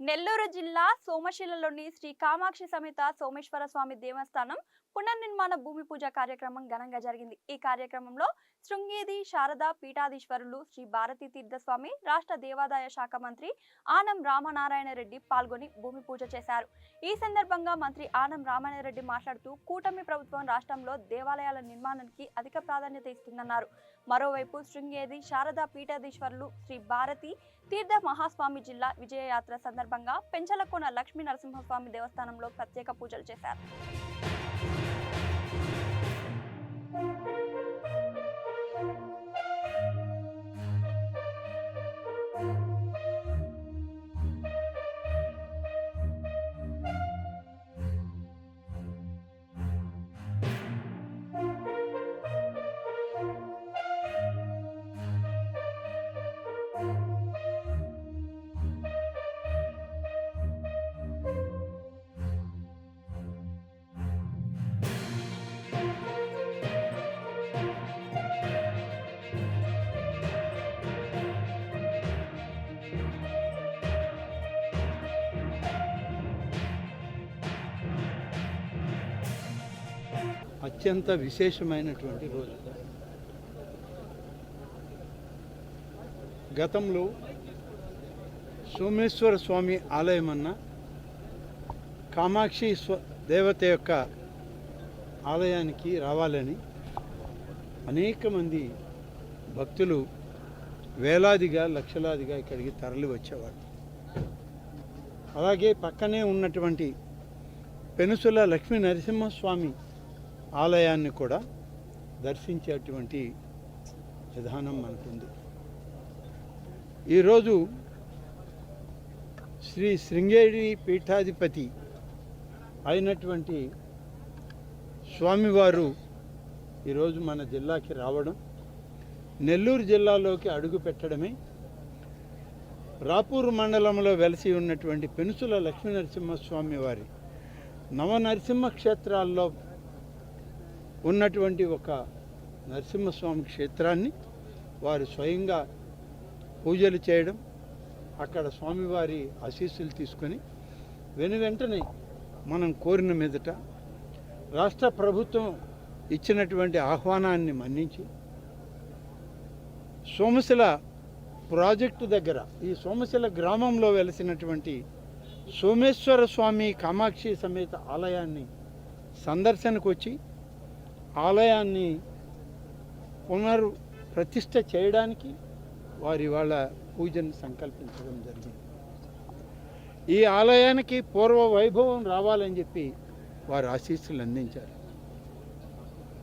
నెల్లూరు జిల్లా సోమశిలలోని శ్రీ కామాక్షి సమేత సోమేశ్వర స్వామి దేవస్థానం పునర్నిర్మాణ భూమి పూజ కార్యక్రమం ఘనంగా జరిగింది. ఈ కార్యక్రమంలో శృంగేది శారదా పీఠాధీశ్వరులు శ్రీ భారతీ తీర్థస్వామి రాష్ట్ర దేవాదాయ శాఖ మంత్రి ఆనం రామనారాయణ రెడ్డి పాల్గొని భూమి పూజ చేశారు. ఈ సందర్భంగా మంత్రి ఆనం రామనారాయణ రెడ్డి మాట్లాడుతూ కూటమి ప్రభుత్వం రాష్ట్రంలో దేవాలయాల నిర్మాణానికి అధిక ప్రాధాన్యత ఇస్తుందన్నారు. మరోవైపు శృంగేది శారదా పీఠాధీశ్వరులు శ్రీ భారతి తీర్థ మహాస్వామి జిల్లా విజయయాత్ర సందర్భంగా పెంచలకోన లక్ష్మీ నరసింహస్వామి దేవస్థానంలో ప్రత్యేక పూజలు చేశారు. Thank you. అత్యంత విశేషమైనటువంటి రోజు. గతంలో సోమేశ్వర స్వామి ఆలయం అన్న కామాక్షి స్వ దేవత యొక్క ఆలయానికి రావాలని అనేక మంది భక్తులు వేలాదిగా లక్షలాదిగా ఇక్కడికి తరలి వచ్చేవారు. అలాగే పక్కనే ఉన్నటువంటి పెనుసుల లక్ష్మీ నరసింహస్వామి ఆలయాన్ని కూడా దర్శించేటువంటి విధానం మనకుంది. ఈరోజు శ్రీ శృంగేరి పీఠాధిపతి అయినటువంటి స్వామివారు ఈరోజు మన జిల్లాకి రావడం నెల్లూరు జిల్లాలోకి అడుగు పెట్టడమే రాపూర్ మండలంలో వెలసి ఉన్నటువంటి పెనుసుల లక్ష్మీ నరసింహస్వామి వారి నవనరసింహ క్షేత్రాల్లో ఉన్నటువంటి ఒక నరసింహస్వామి క్షేత్రాన్ని వారు స్వయంగా పూజలు చేయడం అక్కడ స్వామివారి ఆశీస్సులు తీసుకొని వెను వెంటనే మనం కోరిన మీదట రాష్ట్ర ప్రభుత్వం ఇచ్చినటువంటి ఆహ్వానాన్ని మన్నించి సోమశిల ప్రాజెక్టు దగ్గర ఈ సోమశిల గ్రామంలో వెలిసినటువంటి సోమేశ్వర స్వామి కామాక్షి సమేత ఆలయాన్ని సందర్శనకు వచ్చి ఆలయాన్ని పునరు ప్రతిష్ట చేయడానికి వారి వాళ్ళ పూజను సంకల్పించడం జరిగింది. ఈ ఆలయానికి పూర్వ వైభవం రావాలని చెప్పి వారు ఆశీస్సులు అందించారు.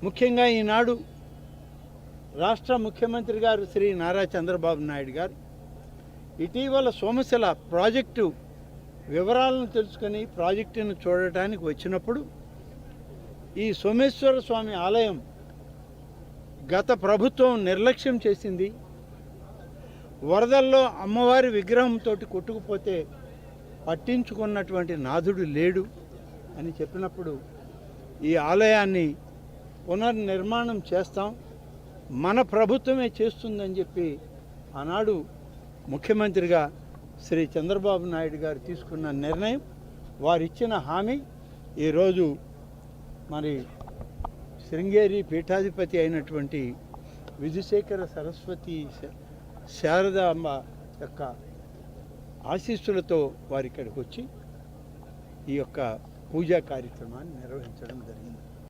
ముఖ్యంగా ఈనాడు రాష్ట్ర ముఖ్యమంత్రి గారు శ్రీ నారా చంద్రబాబు నాయుడు గారు ఇటీవల సోమశిల ప్రాజెక్టు వివరాలను తెలుసుకొని ప్రాజెక్టును చూడటానికి వచ్చినప్పుడు ఈ సోమేశ్వర స్వామి ఆలయం గత ప్రభుత్వం నిర్లక్ష్యం చేసింది. వరదల్లో అమ్మవారి విగ్రహంతో కొట్టుకుపోతే పట్టించుకున్నటువంటి నాథుడు లేడు అని చెప్పినప్పుడు ఈ ఆలయాన్ని పునర్నిర్మాణం చేస్తాం. మన ప్రభుత్వమే చేస్తుందని చెప్పి ఆనాడు ముఖ్యమంత్రిగా శ్రీ చంద్రబాబు నాయుడు గారు తీసుకున్న నిర్ణయం. వారిచ్చిన హామీ. ఈరోజు మరి శృంగేరి పీఠాధిపతి అయినటువంటి విధుశేఖర సరస్వతి శారదాంబ యొక్క ఆశీస్సులతో వారి ఇక్కడికి వచ్చి ఈ యొక్క పూజా కార్యక్రమాన్ని నిర్వహించడం జరిగింది.